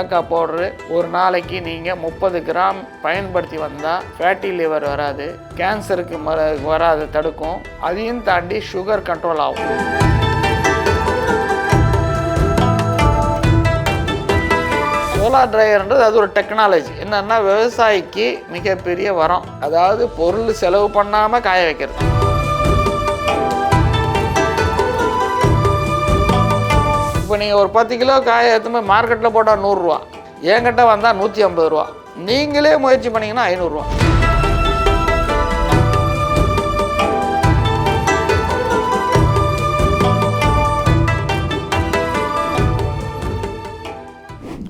பெலாக்கா powder ஒரு நாளைக்கு நீங்கள் முப்பது கிராம் பயன்படுத்தி வந்தால் ஃபேட்டி லிவர் வராது கேன்சருக்கு மர வராது தடுக்கும். அதையும் தாண்டி சுகர் கண்ட்ரோல் ஆகும். சோலார் ட்ரையர்ன்றது அது ஒரு டெக்னாலஜி என்னென்னா விவசாயிக்கு மிகப்பெரிய வரம். அதாவது பொருள் செலவு பண்ணாமல் காய வைக்கிறது. இப்போ நீங்கள் ஒரு பத்து கிலோ காய எடுத்துமே மார்க்கெட்டில் போட்டால் நூறுரூவா. என்கிட்ட வந்தால் நூற்றி ஐம்பது ரூபா. நீங்களே முயற்சி பண்ணீங்கன்னா ஐநூறுரூவா.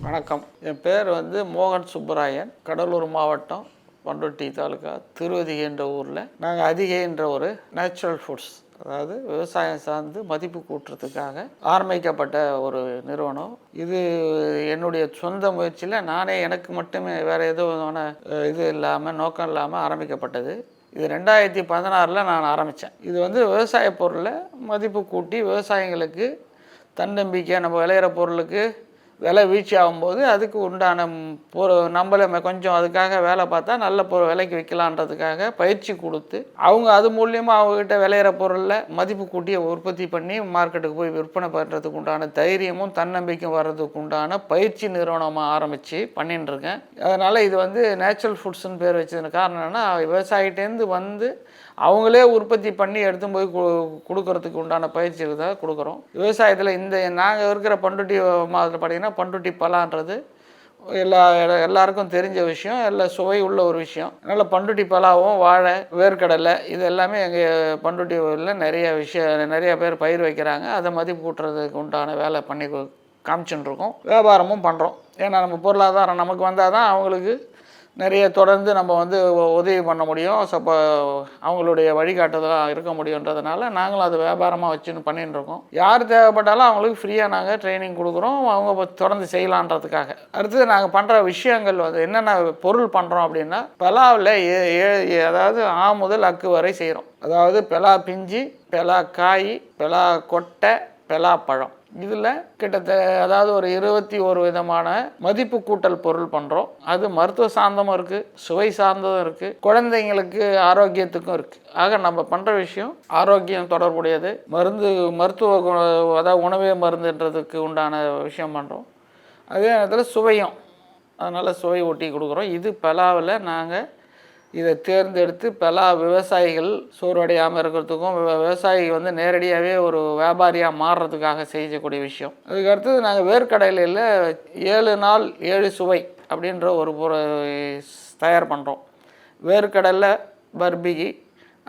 வணக்கம். என் பேர் வந்து மோகன் சுப்பராயன். கடலூர் மாவட்டம் பண்ருட்டி தாலுக்கா திருவதிகை என்ற ஊரில். நாங்கள் அதிகைன்ற ஒரு நேச்சுரல் ஃபுட்ஸ் அதாவது விவசாயம் சார்ந்து மதிப்பு கூட்டுறதுக்காக ஆரம்பிக்கப்பட்ட ஒரு நிறுவனம். இது என்னுடைய சொந்த முயற்சியில் நானே எனக்கு மட்டுமே வேறு எதுவும் இது இல்லாமல் நோக்கம் இல்லாமல் ஆரம்பிக்கப்பட்டது. இது ரெண்டாயிரத்தி பதினாறில் நான் ஆரம்பித்தேன் இது வந்து விவசாய பொருளை மதிப்பு கூட்டி விவசாயிங்களுக்கு தன்னம்பிக்கை நம்ம விளையிற பொருளுக்கு விலை வீழ்ச்சி ஆகும்போது அதுக்கு உண்டான பொரு நம்மளே கொஞ்சம் அதுக்காக வேலை பார்த்தா நல்ல பொருள் விலைக்கு விற்கலான்றதுக்காக பயிற்சி கொடுத்து அவங்க அது மூலியமாக அவங்ககிட்ட விளையிற பொருளில் மதிப்பு கூட்டிய உற்பத்தி பண்ணி மார்க்கெட்டுக்கு போய் விற்பனை பண்ணுறதுக்கு உண்டான தைரியமும் தன்னம்பிக்கையும் வர்றதுக்கு உண்டான பயிற்சி நிறுவனமாக ஆரம்பித்து பண்ணிட்டு இருக்கேன் அதனால் இது வந்து நேச்சுரல் ஃபுட்ஸ்னு பேர் வச்சதுக்கு காரணம் என்னன்னா விவசாயிகிட்டேருந்து வந்து அவங்களே உற்பத்தி பண்ணி எடுத்து போய் கு கொடுக்கறதுக்கு உண்டான பயிற்சி தான் கொடுக்குறோம். விவசாயத்தில் இந்த நாங்கள் இருக்கிற பண்டுட்டி மாதத்தில் பார்த்தீங்கன்னா பண்ருட்டி பலான்றது. எல்லா எல்லாருக்கும் தெரிஞ்ச விஷயம். எல்லா சுவை உள்ள ஒரு விஷயம். அதனால் பண்ருட்டி பலாவும் வாழை வேர்க்கடலை இது எல்லாமே எங்கள் பண்ருட்டி ஊரில் நிறைய விஷயம் நிறைய பேர் பயிர் வைக்கிறாங்க. அதை மதிப்பு கூட்டுறதுக்கு உண்டான வேலை பண்ணி காமிச்சுட்டுருக்கோம் வியாபாரமும் பண்ணுறோம் ஏன்னா நம்ம பொருளாதாரம் நமக்கு வந்தால் தான் அவங்களுக்கு நிறைய தொடர்ந்து நம்ம வந்து உதவி பண்ண முடியும். ஸோ அவங்களுடைய வழிகாட்டுதலாக இருக்க முடியுன்றதுனால நாங்களும் அது வியாபாரமாக வச்சுன்னு பண்ணிட்டு இருக்கோம். யார் தேவைப்பட்டாலும் அவங்களுக்கு ஃப்ரீயாக நாங்கள் ட்ரைனிங் கொடுக்குறோம். அவங்க தொடர்ந்து செய்யலான்றதுக்காக. அடுத்தது நாங்கள் பண்ணுற விஷயங்கள் வந்து என்னென்ன பொருள் பண்ணுறோம் அப்படின்னா பலாவில் ஏ ஏ- ஏ- அதாவது ஆ முதல் அக்கு வரை செய்கிறோம் அதாவது பெலா பிஞ்சு பெலா காய் பெலா கொட்டை பெலா பழம். இதில் கிட்டத்தட்ட அதாவது ஒரு இருபத்தி ஒரு விதமான மதிப்பு கூட்டல் பொருள் பண்ணுறோம் அது மருத்துவ சார்ந்தமும் இருக்குது சுவை சார்ந்ததும் இருக்குது குழந்தைங்களுக்கு ஆரோக்கியத்துக்கும் இருக்குது ஆக நம்ம பண்ணுற விஷயம் ஆரோக்கியம் தொடர்புடையது. மருந்து மருத்துவ குண அதாவது உணவே மருந்துன்றதுக்கு உண்டான விஷயம் பண்ணுறோம் அதே நேரத்தில் சுவையும் அதனால் சுவை ஒட்டி கொடுக்குறோம். இது பலாவில் நாங்கள் இதை தேர்ந்தெடுத்து பலா விவசாயிகள் சோர்வடையாமல் இருக்கிறதுக்கும் விவசாயி வந்து நேரடியாகவே ஒரு வியாபாரியாக மாறுறதுக்காக செய்யக்கூடிய விஷயம். அதுக்கு அடுத்தது நாங்கள் வேர்க்கடலையில் ஏழு நாள் ஏழு சுவை அப்படின்ற ஒரு பொரு தயார் பண்ணுறோம் வேர்க்கடலை பர்பிகி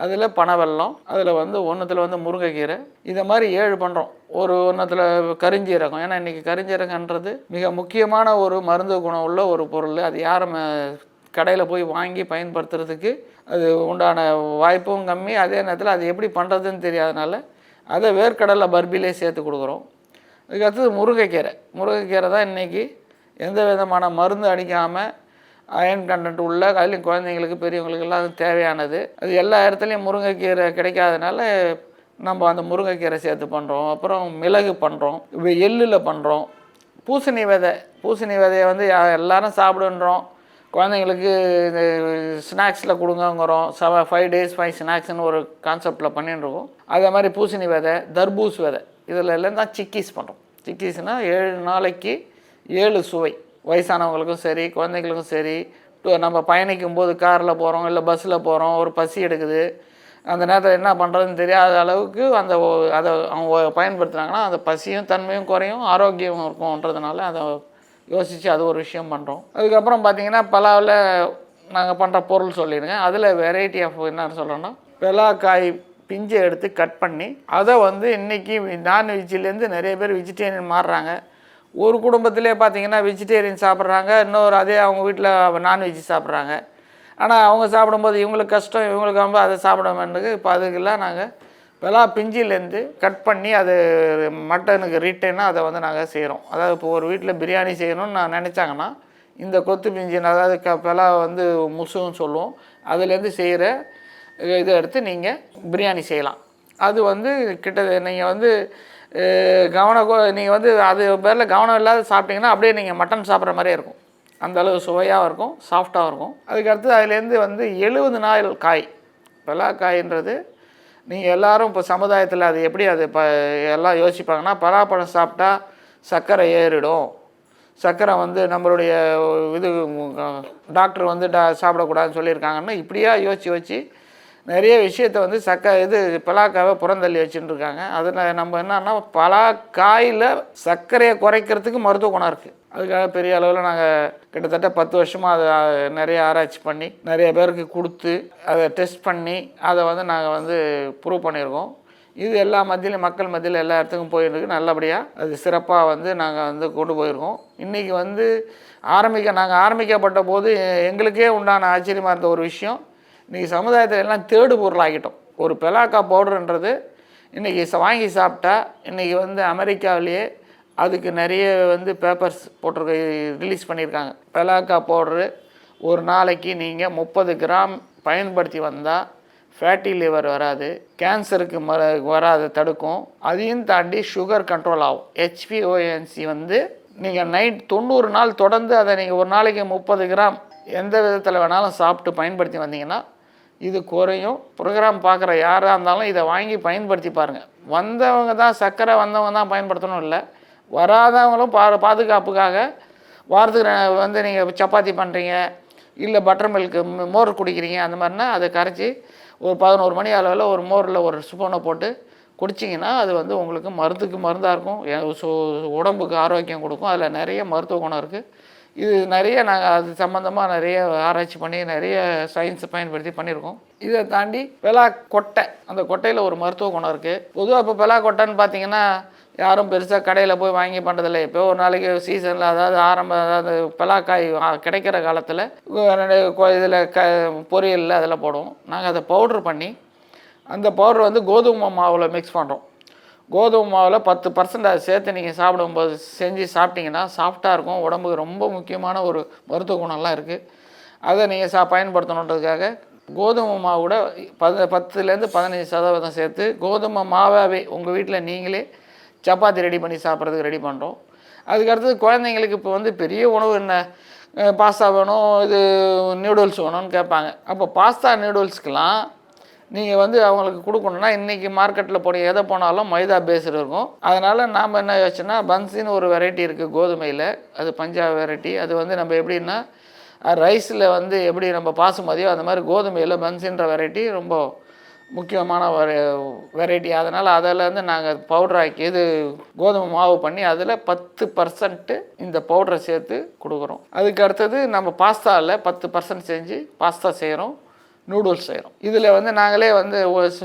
அதில் பனவெல்லம் அதில் வந்து ஒன்றுத்தில் வந்து முருங்கைக்கீரை இதை மாதிரி ஏழு பண்ணுறோம் ஒரு ஒன்றத்தில் கரிஞ்சீரகம். ஏன்னா இன்றைக்கி கரிஞ்சீரகன்றது மிக முக்கியமான ஒரு மருந்து குணம் உள்ள ஒரு பொருள். அது யாரும் கடையில் போய் வாங்கி பயன்படுத்துறதுக்கு அது உண்டான வாய்ப்பும் கம்மி. அதே நேரத்தில் அது எப்படி பண்ணுறதுன்னு தெரியாதனால அதை வேர்க்கடலை பர்பிலே சேர்த்து கொடுக்குறோம். அதுக்கு அடுத்தது முருங்கைக்கீரை. முருங்கைக்கீரை தான் இன்றைக்கி எந்த விதமான மருந்து அடிக்காமல் அயன் கண்டென்ட் உள்ள அதுலேயும் குழந்தைங்களுக்கு பெரியவங்களுக்கு எல்லாம் அது தேவையானது. அது எல்லா இடத்துலையும் முருங்கைக்கீரை கிடைக்காதனால நம்ம அந்த முருங்கைக்கீரை சேர்த்து பண்ணுறோம் அப்புறம் மிளகு பண்ணுறோம் எள்ளில் பண்ணுறோம் பூசணி விதை. பூசணி விதையை வந்து எல்லாரும் சாப்பிடுன்றோம். குழந்தைங்களுக்கு இந்த ஸ்நாக்ஸில் கொடுங்கங்கிறோம். செவ ஃபைவ் டேஸ் ஃபைவ் ஸ்நாக்ஸ்னு ஒரு கான்செப்டில் பண்ணிட்டுருக்கோம் அதே மாதிரி பூசணி விதை தர்பூஸ் விதை. இதில் எல்லாம் தான் சிக்கீஸ் பண்ணுறோம் சிக்கீஸ்னால் ஏழு நாளைக்கு ஏழு சுவை. வயசானவங்களுக்கும் சரி குழந்தைங்களுக்கும் சரி நம்ம பயணிக்கும் போது காரில் போகிறோம் இல்லை பஸ்ஸில் போகிறோம் ஒரு பசி எடுக்குது. அந்த நேரத்தில் என்ன பண்ணுறதுன்னு தெரியாத அளவுக்கு அந்த அதை அவங்க பயன்படுத்துனாங்கன்னா அந்த பசியும் தன்மையும் குறையும் ஆரோக்கியம் இருக்கும்ன்றதுனால அதை யோசித்து அது ஒரு விஷயம் பண்ணுறோம் அதுக்கப்புறம் பார்த்தீங்கன்னா பலாவில் நாங்கள் பண்ணுற பொருள் சொல்லியிருக்கேன் அதில் வெரைட்டி ஆஃப் என்ன சொல்கிறோன்னா பெலாக்காய் பிஞ்சை எடுத்து கட் பண்ணி அதை வந்து இன்றைக்கி நான்வெஜ்ஜிலேருந்து நிறைய பேர் வெஜிடேரியன் மாறுறாங்க. ஒரு குடும்பத்திலே பார்த்தீங்கன்னா வெஜிடேரியன் சாப்பிட்றாங்க. இன்னொரு அதே அவங்க வீட்டில் நான்வெஜ் சாப்பிட்றாங்க. ஆனால் அவங்க சாப்பிடும்போது இவங்களுக்கு கஷ்டம் இவங்களுக்கு ரொம்ப அதை சாப்பிட வேண்டியது இப்போ அதுக்கெல்லாம் நாங்கள் பலா பிஞ்சிலேருந்து கட் பண்ணி அது மட்டனுக்கு ரிட்டனாக அதை வந்து நாங்கள் செய்கிறோம் அதாவது இப்போ ஒரு வீட்டில் பிரியாணி செய்யணும்னு நான் நினச்சாங்கன்னா இந்த கொத்து பிஞ்சு அதாவது க பலா வந்து முசுன்னு சொல்லுவோம். அதுலேருந்து செய்கிற இதை எடுத்து நீங்கள் பிரியாணி செய்யலாம். அது வந்து கிட்ட நீங்கள் வந்து கவனம் நீங்கள் வந்து அது பேரில் கவனம் இல்லாத சாப்பிட்டீங்கன்னா அப்படியே நீங்கள் மட்டன் சாப்பிட்ற மாதிரியே இருக்கும். அந்தளவு சுவையாகவும் சுவையாக இருக்கும் சாஃப்டாகவும் இருக்கும். அதுக்கடுத்து அதுலேருந்து வந்து எழுபது நாள் காய். பலாக்காய்ன்றது நீங்கள் எல்லாரும் இப்போ சமுதாயத்தில் அது எப்படி அது ப எல்லாம் யோசிப்பாங்கன்னா பலாப்பழம் சாப்பிட்டா சர்க்கரை ஏறிடும். சர்க்கரை வந்து நம்மளுடைய இது டாக்டர் வந்து டா சாப்பிடக்கூடாதுன்னு சொல்லியிருக்காங்கன்னா இப்படியா யோசித்து வச்சு நிறைய விஷயத்த வந்து சக்க இது பலாக்காவை புறந்தள்ளி வச்சுட்டு இருக்காங்க அதில் நம்ம என்னன்னா பலாக்காயில் சர்க்கரையை குறைக்கிறதுக்கு மருத்துவ குணம் இருக்குது அதுக்காக பெரிய அளவில் நாங்கள் கிட்டத்தட்ட பத்து வருஷமாக அதை நிறைய ஆராய்ச்சி பண்ணி நிறைய பேருக்கு கொடுத்து அதை டெஸ்ட் பண்ணி அதை வந்து நாங்கள் வந்து ப்ரூவ் பண்ணியிருக்கோம். இது எல்லா மத்தியிலும் மக்கள் மத்தியில் எல்லா இடத்துக்கும் போயிருக்கு. நல்லபடியாக அது சிறப்பாக வந்து நாங்கள் வந்து கொண்டு போயிருக்கோம். இன்றைக்கி வந்து ஆரம்பிக்க நாங்கள் ஆரம்பிக்கப்பட்ட போது எங்களுக்கே உண்டான ஆச்சரியமாக இருந்த ஒரு விஷயம் இன்றைக்கி சமுதாயத்தில் எல்லாம் தேடு பொருளாகிட்டோம். ஒரு பெலாக்கா பவுடர்ன்றது இன்றைக்கி வாங்கி சாப்பிட்டா இன்றைக்கி வந்து அமெரிக்காவிலேயே அதுக்கு நிறைய வந்து பேப்பர்ஸ் போட்டிருக்க ரிலீஸ் பண்ணியிருக்காங்க. பெலாக்கா பவுடரு ஒரு நாளைக்கு நீங்கள் முப்பது கிராம் பயன்படுத்தி வந்தால் ஃபேட்டி லிவர் வராது கேன்சருக்கு மர வராது தடுக்கும். அதையும் தாண்டி சுகர் கண்ட்ரோல் ஆகும். ஹெச்பிஓஎன்சி வந்து நீங்கள் நைட் தொண்ணூறு நாள் தொடர்ந்து அதை நீங்கள் ஒரு நாளைக்கு முப்பது கிராம் எந்த விதத்தில் வேணாலும் சாப்பிட்டு பயன்படுத்தி வந்தீங்கன்னா இது குறையும். ப்ரோக்ராம் பார்க்குற யாராக இருந்தாலும் இதை வாங்கி பயன்படுத்தி பாருங்கள் வந்தவங்க தான் சர்க்கரை வந்தவங்க தான் பயன்படுத்தணும் இல்லை. வராதவங்களும் பா பாதுகாப்புக்காக வாரத்துக்கு வந்து நீங்கள் சப்பாத்தி பண்ணுறீங்க இல்லை பட்டர் மில்க்கு மோர் குடிக்கிறீங்க அந்த மாதிரினா அதை கரைச்சி ஒரு பதினோரு மணி அளவில் ஒரு மோரில் ஒரு ஸ்பூனை போட்டு குடிச்சிங்கன்னா அது வந்து உங்களுக்கு மருந்துக்கு மருந்தாக இருக்கும். உடம்புக்கு ஆரோக்கியம் கொடுக்கும். அதில் நிறைய மருத்துவ குணம் இருக்குது இது நிறைய நாங்கள் அது சம்மந்தமாக நிறைய ஆராய்ச்சி பண்ணி நிறைய சயின்ஸை பயன்படுத்தி பண்ணியிருக்கோம். இதை தாண்டி பெலா கொட்டை அந்த கொட்டையில் ஒரு மருத்துவ குணம் இருக்குது பொதுவாக இப்போ பெலா கொட்டைன்னு பார்த்தீங்கன்னா யாரும் பெருசாக கடையில் போய் வாங்கி பண்ணுறதில்ல இப்போ ஒரு நாளைக்கு சீசனில் அதாவது ஆரம்ப அதாவது பலாக்காய் கிடைக்கிற காலத்தில் இதில் க பொரியலில் அதில் போடுவோம். நாங்கள் அதை பவுட்ரு பண்ணி அந்த பவுடர் வந்து கோதுமை மாவில் மிக்ஸ் பண்ணுறோம் கோதுமை மாவில் பத்து பர்சன்ட் அதை சேர்த்து நீங்கள் சாப்பிடும்போது செஞ்சு சாப்பிட்டீங்கன்னா சாஃப்டாக இருக்கும். உடம்புக்கு ரொம்ப முக்கியமான ஒரு மருத்துவ குணம்லாம் இருக்குது அதை நீங்கள் சா பயன்படுத்தணுன்றதுக்காக கோதுமை மாவோட பத பத்துலேருந்து பதினஞ்சு சதவீதம் சேர்த்து கோதுமை மாவாகவே உங்கள் வீட்டில் நீங்களே சப்பாத்தி ரெடி பண்ணி சாப்பிட்றதுக்கு ரெடி பண்ணுறோம் அதுக்கடுத்தது குழந்தைங்களுக்கு இப்போ வந்து பெரிய உணவு என்ன? பாஸ்தா வேணும் இது நூடுல்ஸ் வேணும்னு கேட்பாங்க. அப்போ பாஸ்தா நூடுல்ஸ்க்கெலாம் நீங்கள் வந்து அவங்களுக்கு கொடுக்கணுன்னா இன்றைக்கி மார்க்கெட்டில் போன எதை போனாலும் மைதா பேஸ்டு இருக்கும். அதனால் நாம் என்ன யோசிச்சோன்னா பன்ஸின்னு ஒரு வெரைட்டி இருக்குது கோதுமையில். அது பஞ்சாப் வெரைட்டி அது வந்து நம்ம எப்படின்னா ரைஸில் வந்து எப்படி நம்ம பாசுமதியோ அந்த மாதிரி கோதுமையில் பன்ஸின்ற வெரைட்டி ரொம்ப முக்கியமான ஒரு வெரைட்டி அதனால் அதில் வந்து நாங்கள் பவுடர் ஆக்கி இது கோதுமை மாவு பண்ணி அதில் பத்து பர்சன்ட்டு இந்த பவுடரை சேர்த்து கொடுக்குறோம். அதுக்கு அடுத்தது நம்ம பாஸ்தாவில் பத்து பர்சன்ட் செஞ்சு பாஸ்தா செய்கிறோம் நூடுல்ஸ் செய்கிறோம் இதில் வந்து நாங்களே வந்து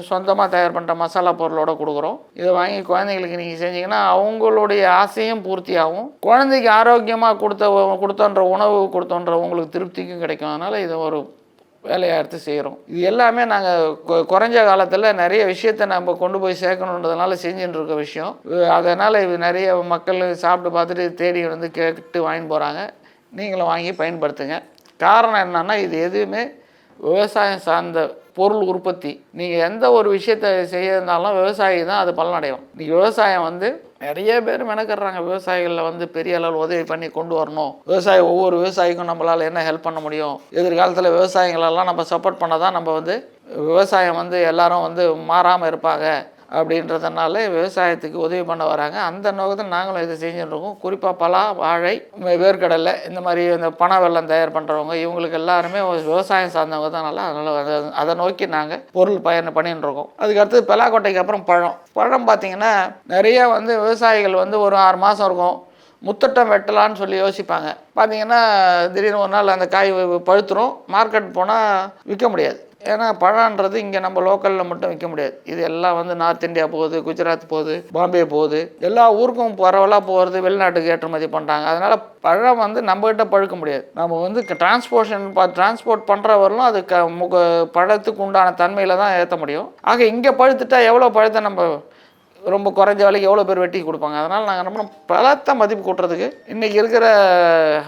சொந்தமாக தயார் பண்ணுற மசாலா பொருளோட கொடுக்குறோம். இதை வாங்கி குழந்தைங்களுக்கு நீங்கள் செஞ்சீங்கன்னா அவங்களுடைய ஆசையும் பூர்த்தியாகும். குழந்தைக்கு ஆரோக்கியமாக கொடுத்த கொடுத்தோன்ற உணவு கொடுத்தோன்ற உங்களுக்கு திருப்திக்கும் கிடைக்கும். அதனால் இது ஒரு வேலையை எடுத்து செய்கிறோம் இது எல்லாமே நாங்கள் குறைஞ்ச காலத்தில் நிறைய விஷயத்தை நம்ம கொண்டு போய் சேர்க்கணுன்றதுனால செஞ்சுட்டு இருக்க விஷயம் அதனால் இது நிறைய மக்கள் சாப்பிட்டு பார்த்துட்டு தேடி வந்து கேட்டு வாங்கிட்டு போகிறாங்க நீங்களும் வாங்கி பயன்படுத்துங்க. காரணம் என்னென்னா இது எதுவுமே விவசாயம் சார்ந்த பொருள் உற்பத்தி. நீங்கள் எந்த ஒரு விஷயத்தை செய்யறதுனாலும் விவசாயி தான் அது பலனடையும். இன்றைக்கி விவசாயம் வந்து நிறைய பேர் மெனக்கிறாங்க விவசாயிகளில் வந்து பெரிய அளவில் உதவி பண்ணி கொண்டு வரணும். விவசாயி ஒவ்வொரு விவசாயிக்கும் நம்மளால் என்ன ஹெல்ப் பண்ண முடியும்? எதிர்காலத்தில் விவசாயிகளெல்லாம் நம்ம சப்போர்ட் பண்ண தான் நம்ம வந்து விவசாயம் வந்து எல்லாரும் வந்து மாறாமல் இருப்பாங்க. அப்படின்றதுனால விவசாயத்துக்கு உதவி பண்ண வராங்க. அந்த நோக்கத்தில் நாங்களும் இதை செஞ்சுட்டு இருக்கோம். குறிப்பாக பலா வாழை வேர்க்கடலை இந்த மாதிரி இந்த பனை வெல்லம் தயார் பண்ணுறவங்க இவங்களுக்கு எல்லாருமே விவசாயம் சார்ந்தவங்க தான். நல்லா அதனால் அதை- அதை நோக்கி நாங்கள் பொருள் பயணம் பண்ணிட்டு இருக்கோம். அதுக்கு அடுத்து அப்புறம் பழம். பழம் பார்த்தீங்கன்னா நிறைய வந்து விவசாயிகள் வந்து ஒரு ஆறு மாதம் இருக்கும். முத்தட்டம் வெட்டலான்னு சொல்லி யோசிப்பாங்க. பார்த்தீங்கன்னா திடீர்னு ஒரு நாள் அந்த காய் பழுத்துரும். மார்க்கெட் போனால் விற்க முடியாது. ஏன்னா பழம்ன்றது இங்கே நம்ம லோக்கலில் மட்டும் விற்க முடியாது. இது எல்லாம் வந்து நார்த் இந்தியா போகுது குஜராத் போகுது பாம்பே போகுது. எல்லா ஊருக்கும் பரவலாக போகிறது வெளிநாட்டுக்கு ஏற்றுமதி பண்ணுறாங்க அதனால் பழம் வந்து நம்மகிட்ட பழுக்க முடியாது. நம்ம வந்து டிரான்ஸ்போர்ஷன் டிரான்ஸ்போர்ட் பண்ணுறவர்களும் அது க முக பழத்துக்கு உண்டான தன்மையில் தான் ஏற்ற முடியும். ஆக இங்கே பழுத்துட்டா எவ்வளோ பழத்தை நம்ம ரொம்ப குறைஞ்ச விலைக்கு எவ்வளோ பேர் வெட்டி கொடுப்பாங்க? அதனால் நாங்கள் என்ன பலத்தை மதிப்பு கூட்டுறதுக்கு இன்றைக்கி இருக்கிற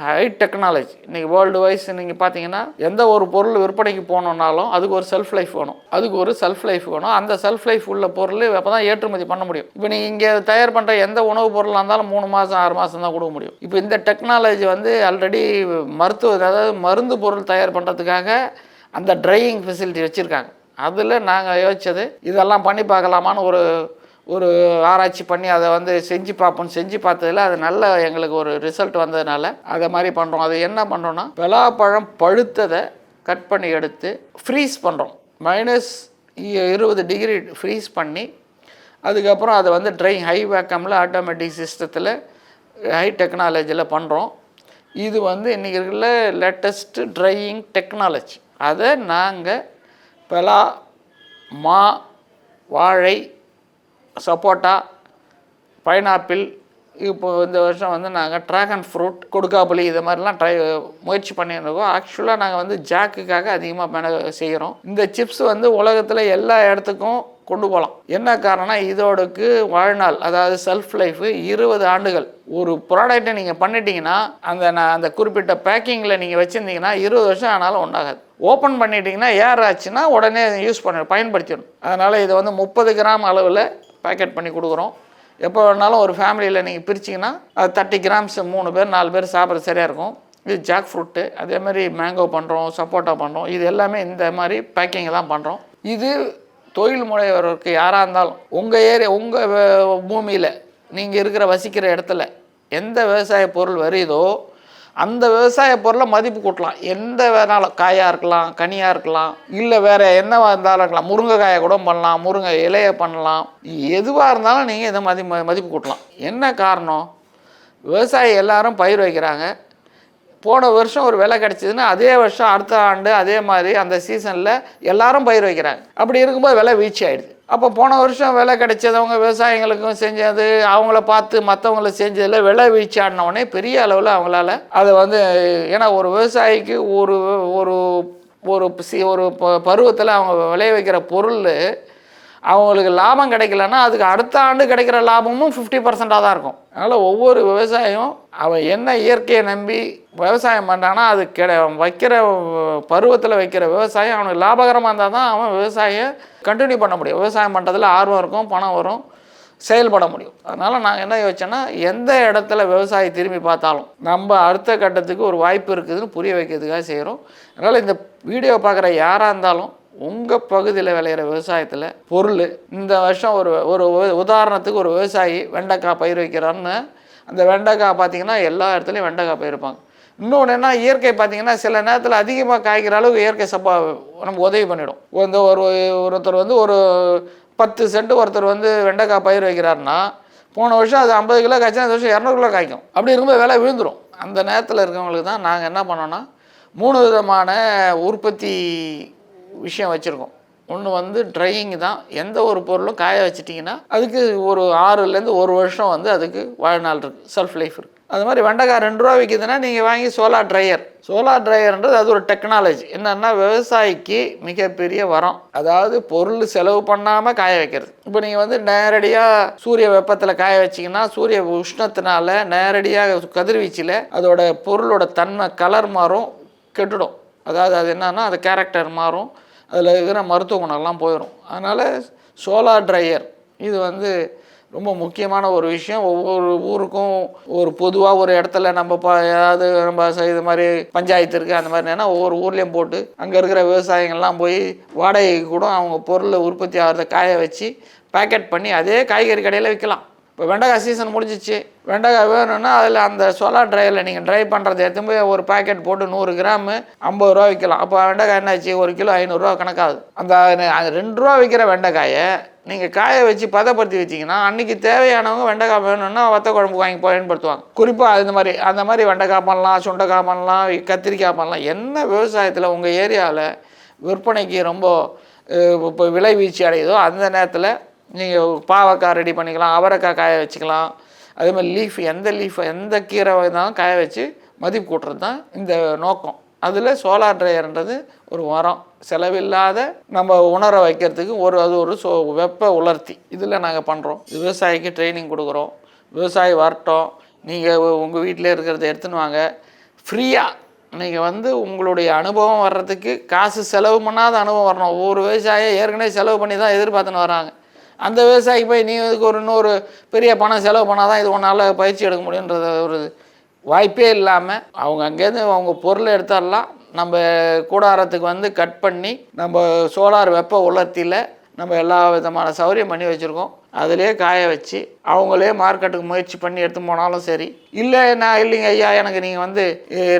ஹை டெக்னாலஜி இன்றைக்கி வேர்ல்டு வைஸ் நீங்கள் பார்த்தீங்கன்னா எந்த ஒரு பொருள் விற்பனைக்கு போகணுன்னாலும் அதுக்கு ஒரு செல்ஃப் லைஃப் வேணும். அதுக்கு ஒரு செல்ஃப் லைஃப் வேணும். அந்த செல்ஃப் லைஃப் உள்ள பொருள் அப்போ தான் ஏற்றுமதி பண்ண முடியும். இப்போ நீங்கள் இங்கே தயார் பண்ணுற எந்த உணவுப் பொருளாக இருந்தாலும் மூணு மாதம் ஆறு மாதம் தான் கொடுக்க முடியும். இப்போ இந்த டெக்னாலஜி வந்து ஆல்ரெடி மருத்துவ அதாவது மருந்து பொருள் தயார் பண்ணுறதுக்காக அந்த ட்ரையிங் ஃபெசிலிட்டி வச்சுருக்காங்க. அதில் நாங்கள் யோசிச்சது இதெல்லாம் பண்ணி பார்க்கலாமான்னு ஒரு ஒரு ஆராய்ச்சி பண்ணி அதை வந்து செஞ்சு பார்ப்போம் செஞ்சு பார்த்ததுல அது நல்ல எங்களுக்கு ஒரு ரிசல்ட் வந்ததுனால அதை மாதிரி பண்ணுறோம் அது என்ன பண்ணுறோன்னா பலாப்பழம் பழுத்ததை கட் பண்ணி எடுத்து ஃப்ரீஸ் பண்ணுறோம் மைனஸ் இருபது டிகிரி ஃப்ரீஸ் பண்ணி அதுக்கப்புறம் அதை வந்து ட்ரை ஹை வேக்கமில் ஆட்டோமேட்டிக் சிஸ்டத்தில் ஹை டெக்னாலஜியில் பண்ணுறோம் இது வந்து இன்றைக்கி இருக்கிற லேட்டஸ்ட்டு ட்ரையிங் டெக்னாலஜி அதை நாங்கள் பலா மா வாழை சப்போட்டா பைனாப்பிள் இப்போ இந்த வருஷம் வந்து நாங்கள் ட்ராகன் ஃப்ரூட் கொடுக்காப்புளி இது மாதிரிலாம் ட்ரை முயற்சி பண்ணியிருக்கோம் ஆக்சுவலாக நாங்கள் வந்து ஜாக்குக்காக அதிகமாக மென செய்கிறோம் இந்த சிப்ஸ் வந்து உலகத்தில் எல்லா இடத்துக்கும் கொண்டு போகலாம். என்ன காரணம் இதோடக்கு வாழ்நாள் அதாவது செல்ஃப் லைஃபு இருபது ஆண்டுகள். ஒரு ப்ராடக்ட்டை நீங்கள் பண்ணிட்டீங்கன்னா அந்த நான் அந்த குறிப்பிட்ட பேக்கிங்கில் நீங்கள் வச்சுருந்தீங்கன்னா இருபது வருஷம் ஆனாலும் ஒன்றாகாது ஓப்பன் பண்ணிட்டீங்கன்னா ஏர் ஆச்சுன்னா உடனே யூஸ் பண்ண பயன்படுத்திடணும். அதனால் இதை வந்து முப்பது கிராம் அளவில் பேக்கெட் பண்ணி கொடுக்குறோம். எப்போ வேணாலும் ஒரு ஃபேமிலியில் நீங்கள் பிரிச்சிங்கன்னா அது தேர்ட்டி கிராம்ஸ் மூணு பேர் நாலு பேர் சாப்பிட்ற சரியாக இருக்கும். இது ஜாக் ஃப்ரூட்டு அதே மாதிரி மேங்கோ பண்ணுறோம் சப்போட்டா பண்ணுறோம் இது எல்லாமே இந்த மாதிரி பேக்கிங் தான் பண்ணுறோம் இது தொழில் முனைவருக்கு யாராக இருந்தாலும் உங்கள் ஏரியா உங்கள் பூமியில் நீங்கள் இருக்கிற வசிக்கிற இடத்துல எந்த விவசாய பொருள் வருதோ அந்த விவசாய பொருளை மதிப்பு கூட்டலாம். எந்த வேணாலும் காயாக இருக்கலாம் கனியாக இருக்கலாம் இல்லை வேறு என்னவாக இருந்தாலும் இருக்கலாம். முருங்கைக்காயை கூட பண்ணலாம் முருங்கை இலையை பண்ணலாம். எதுவாக இருந்தாலும் நீங்கள் இதை மதி மதிப்பு கூட்டலாம். என்ன காரணம்? விவசாயி எல்லாரும் பயிர் வைக்கிறாங்க. போன வருஷம் ஒரு விலை கிடச்சிதுன்னா அதே வருஷம் அடுத்த ஆண்டு அதே மாதிரி அந்த சீசனில் எல்லாரும் பயிர் வைக்கிறாங்க. அப்படி இருக்கும்போது விலை வீழ்ச்சி ஆகிடுது அப்போ போன வருஷம் விலை கிடைச்சதவங்க விவசாயிகளுக்கும் செஞ்சது அவங்கள பார்த்து மற்றவங்கள செஞ்சதில் விலை வீழ்ச்சி ஆடினவுடனே பெரிய அளவில் அவங்களால அதை வந்து ஏன்னா ஒரு விவசாயிக்கு ஒரு ஒரு ஒரு சி ஒரு ப பருவத்தில் அவங்க விளைய வைக்கிற பொருள் அவங்களுக்கு லாபம் கிடைக்கலன்னா அதுக்கு அடுத்த ஆண்டு கிடைக்கிற லாபமும் ஃபிஃப்டி பர்சண்ட்டாக தான் இருக்கும். அதனால் ஒவ்வொரு விவசாயம் அவன் என்ன இயற்கையை நம்பி விவசாயம் பண்ணுறான்னா அது கிட வைக்கிற பருவத்தில் வைக்கிற விவசாயம் அவனுக்கு லாபகரமாக இருந்தால் தான் அவன் விவசாயம் கண்டினியூ பண்ண முடியும். விவசாயம் பண்ணுறதுல ஆர்வம் இருக்கும் பணம் வரும் செயல்பட முடியும். அதனால் நாங்கள் என்ன யோசிச்சோன்னா எந்த இடத்துல விவசாயி திரும்பி பார்த்தாலும் நம்ம அடுத்த கட்டத்துக்கு ஒரு வாய்ப்பு இருக்குதுன்னு புரிய வைக்கிறதுக்காக செய்கிறோம் அதனால் இந்த வீடியோ பார்க்குற யாராக இருந்தாலும் உங்கள் பகுதியில் விளையிற விவசாயத்தில் பொருள் இந்த வருஷம் ஒரு ஒரு உதாரணத்துக்கு ஒரு விவசாயி வெண்டைக்காய் பயிர் வைக்கிறான்னு அந்த வெண்டைக்காய் பார்த்தீங்கன்னா எல்லா இடத்துலையும் வெண்டைக்காய் பயிருப்பாங்க இன்னொன்று என்ன இயற்கை பார்த்தீங்கன்னா சில நேரத்தில் அதிகமாக காய்க்கிற அளவுக்கு இயற்கை சப்பா நமக்கு உதவி பண்ணிடும். இந்த ஒரு ஒருத்தர் வந்து ஒரு பத்து சென்ட் ஒருத்தர் வந்து வெண்டைக்காய் பயிர் வைக்கிறாருன்னா போன வருஷம் அது ஐம்பது கிலோ காய்ச்சினா இந்த வருஷம் இரநூறு கிலோ காய்க்கும். அப்படி இருக்கும்போது விலை விழுந்துடும் அந்த நேரத்தில் இருக்கவங்களுக்கு தான் நாங்கள் என்ன பண்ணோன்னா மூணு விதமான உற்பத்தி விஷயம் வச்சுருக்கோம். ஒன்று வந்து ட்ரையிங் தான். எந்த ஒரு பொருளும் காய வச்சிட்டிங்கன்னா அதுக்கு ஒரு ஆறுலேருந்து ஒரு வருஷம் வந்து அதுக்கு வாழ்நாள் இருக்குது செல்ஃப் லைஃப் இருக்குது அது மாதிரி வெண்டைக்காய் ரெண்டு ரூபா விற்கிதுன்னா நீங்கள் வாங்கி சோலார் ட்ரையர் சோலார் ட்ரையர்ன்றது அது ஒரு டெக்னாலஜி என்னென்னா விவசாயிக்கு மிகப்பெரிய வரம். அதாவது பொருள் செலவு பண்ணாமல் காய வைக்கிறது. இப்போ நீங்கள் வந்து நேரடியாக சூரிய வெப்பத்தில் காய வச்சிங்கன்னா சூரிய உஷ்ணத்தினால நேரடியாக கதிர்வீச்சில் அதோட பொருளோட தன்மை கலர் மாறும் கெட்டுடும். அதாவது அது என்னன்னா அது கேரக்டர் மாறும். அதில் இருக்கிற மருத்துவ குணம்லாம் போயிடும் அதனால் சோலார் ட்ரையர் இது வந்து ரொம்ப முக்கியமான ஒரு விஷயம். ஒவ்வொரு ஊருக்கும் ஒரு பொதுவாக ஒரு இடத்துல நம்ம ப ஏதாவது நம்ம இது மாதிரி பஞ்சாயத்து இருக்குது அந்த மாதிரி ஏன்னா ஒவ்வொரு ஊர்லேயும் போட்டு அங்கே இருக்கிற விவசாயிகள்லாம் போய் வாடகைக்கு கூட அவங்க பொருளை உற்பத்தி ஆகிறத காய வச்சு பேக்கெட் பண்ணி அதே காய்கறி கடையில் விற்கலாம் இப்போ வெண்டைக்காய் சீசன் முடிஞ்சிச்சு. வெண்டைக்காய் வேணும்னா அதில் அந்த சோலார் ட்ரையில் நீங்கள் ட்ரை பண்ணுறது எடுத்து போய் ஒரு பாக்கெட் போட்டு நூறு கிராமு ஐம்பது ரூபா விற்கலாம் அப்போ வெண்டைக்காய் என்னாச்சு ஒரு கிலோ ஐநூறுரூவா கணக்காகுது. அந்த ரெண்டு ரூபா விற்கிற வெண்டைக்காயை நீங்கள் காய வச்சு பதப்படுத்தி வச்சிங்கன்னா அன்றைக்கி தேவையானவங்க வெண்டைக்காய் வேணும்னா வத்த குழம்பு வாங்கி பயன்படுத்துவாங்க. குறிப்பாக இந்த மாதிரி அந்த மாதிரி வெண்டைக்காய் பண்ணலாம் சுண்டைக்காய் பண்ணலாம் கத்திரிக்காய் பண்ணலாம். என்ன விவசாயத்தில் உங்கள் ஏரியாவில் விற்பனைக்கு ரொம்ப இப்போ விலை வீழ்ச்சி அடையுதோ அந்த நேரத்தில் நீங்கள் பாவக்காய் ரெடி பண்ணிக்கலாம் அவரைக்காய் காய வச்சுக்கலாம். அதே மாதிரி லீஃப் எந்த லீஃப் எந்த கீரை இருந்தாலும் காய வச்சு மதிப்பு கூட்டுறது தான் இந்த நோக்கம். அதில் சோலார் ட்ரையர்ன்றது ஒரு உரம் செலவில்லாத நம்ம உணர வைக்கிறதுக்கு ஒரு அது ஒரு சோ வெப்ப உலர்த்தி. இதில் நாங்கள் பண்ணுறோம் விவசாயிக்கு ட்ரைனிங் கொடுக்குறோம். விவசாயி வரட்டும். நீங்கள் உங்கள் வீட்டில் இருக்கிறத எடுத்துன்னு வாங்க. ஃப்ரீயாக நீங்கள் வந்து உங்களுடைய அனுபவம் வர்றதுக்கு காசு செலவு பண்ணாத அனுபவம் வரணும். ஒவ்வொரு விவசாயம் ஏற்கனவே செலவு பண்ணி தான் எதிர்பார்த்துன்னு வராங்க. அந்த விவசாயிக்கு போய் நீ இதுக்கு ஒரு இன்னொரு பெரிய பணம் செலவு பண்ணால் தான் இது ஒன்றால் பயிற்சி எடுக்க முடியுன்றது ஒரு வாய்ப்பே இல்லாமல் அவங்க அங்கேருந்து அவங்க பொருளை எடுத்துடலாம். நம்ம கூடாரத்துக்கு வந்து கட் பண்ணி நம்ம சோலார் வெப்ப உலர்த்தியில் நம்ம எல்லா விதமான சௌகரியம் பண்ணி வச்சுருக்கோம். அதிலே காய வச்சு அவங்களே மார்க்கெட்டுக்கு முயற்சி பண்ணி எடுத்து போனாலும் சரி. இல்லை நான் இல்லைங்க ஐயா எனக்கு நீங்கள் வந்து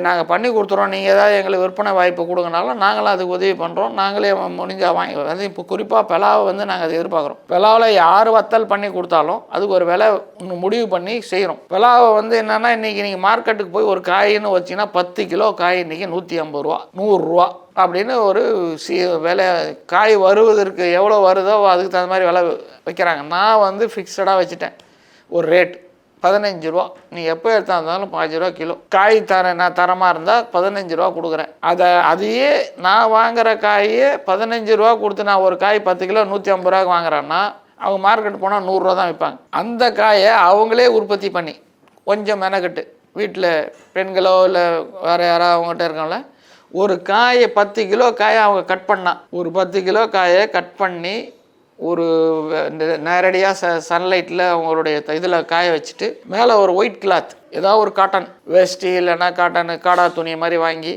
நாங்கள் பண்ணி கொடுத்துறோம். நீங்கள் ஏதாவது எங்களுக்கு விற்பனை வாய்ப்பு கொடுங்கனாலும் நாங்களும் அதுக்கு உதவி பண்ணுறோம் நாங்களே முடிஞ்சால் வாங்கி வந்து இப்போ குறிப்பாக பெலாவை வந்து நாங்கள் அதை எதிர்பார்க்குறோம். பிலாவில் யார் வத்தல் பண்ணி கொடுத்தாலும் அதுக்கு ஒரு விலை ஒன்று முடிவு பண்ணி செய்கிறோம் பெலாவை வந்து என்னென்னா இன்றைக்கி நீங்கள் மார்க்கெட்டுக்கு போய் ஒரு காயின்னு வச்சிங்கன்னா பத்து கிலோ காய் இன்றைக்கி நூற்றி ஐம்பது ரூபா நூறுரூவா அப்படின்னு ஒரு சி விலை காய் வருவதற்கு எவ்வளோ வருதோ அதுக்கு தகுந்த மாதிரி விலை வைக்கிறாங்க. நான் வந்து ஃபிக்ஸடாக வச்சுட்டேன். ஒரு ரேட் பதினஞ்சு ரூபா நீ எப்போ எடுத்தா இருந்தாலும் பாஞ்சு ரூபா கிலோ. காய் தர நான் தரமாக இருந்தால் பதினஞ்சு ரூபா கொடுக்குறேன். அதை அதையே நான் வாங்குற காயே பதினஞ்சு ரூபா கொடுத்து நான் ஒரு காய் பத்து கிலோ நூற்றி ஐம்பது ரூபாய்க்கு வாங்குறேன்னா அவங்க மார்க்கெட் போனால் நூறுரூவா தான் விற்பாங்க அந்த காயை அவங்களே உற்பத்தி பண்ணி கொஞ்சம் மெனக்கட்டு. வீட்டில் பெண்களோ இல்லை வேறு யாராவது அவங்ககிட்ட இருக்காங்கள ஒரு காயை பத்து கிலோ காயை அவங்க கட் பண்ணால் ஒரு பத்து கிலோ காயை கட் பண்ணி ஒரு நேரடியாக ச சன்லைட்டில் அவங்களுடைய இதில் காய வச்சுட்டு மேலே ஒரு ஒயிட் கிளாத் ஏதாவது ஒரு காட்டன் வேஷ்டி இல்லைன்னா காட்டன் காடா துணி மாதிரி வாங்கி